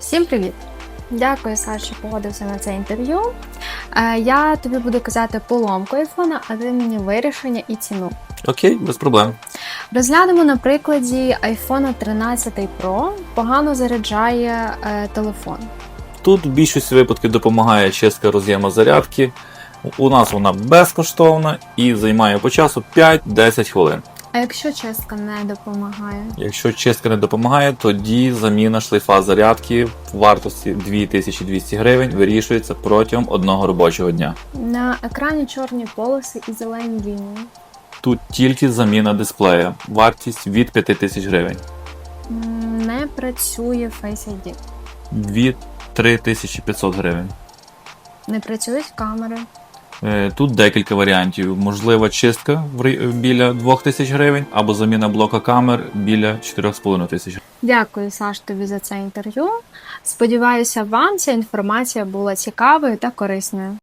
Всім привіт! Дякую, Саш, що погодився на це інтерв'ю. Е, Я тобі буду казати поломку айфона, а ти мені вирішення і ціну. Окей, без проблем. Розглянемо на прикладі iPhone 13 Pro погано заряджає е, телефон. Тут в більшості випадків допомагає чистка роз'єма зарядки. У нас вона безкоштовна і займає по часу 5-10 хвилин. А якщо чистка не допомагає? Якщо чистка не допомагає, тоді заміна шлейфа зарядки в вартості 2200 гривень вирішується протягом одного робочого дня. На екрані чорні полоси і зелені лінії. Тут тільки заміна дисплея, вартість від 5000 гривень. Не працює Face ID. 2-3500 гривень. Не працюють камери. Е, Тут декілька варіантів. Можлива чистка біля 2000 гривень або заміна блока камер біля 4500 гривень. Дякую, Саш, тобі за це інтерв'ю. Сподіваюся, вам ця інформація була цікавою та корисною.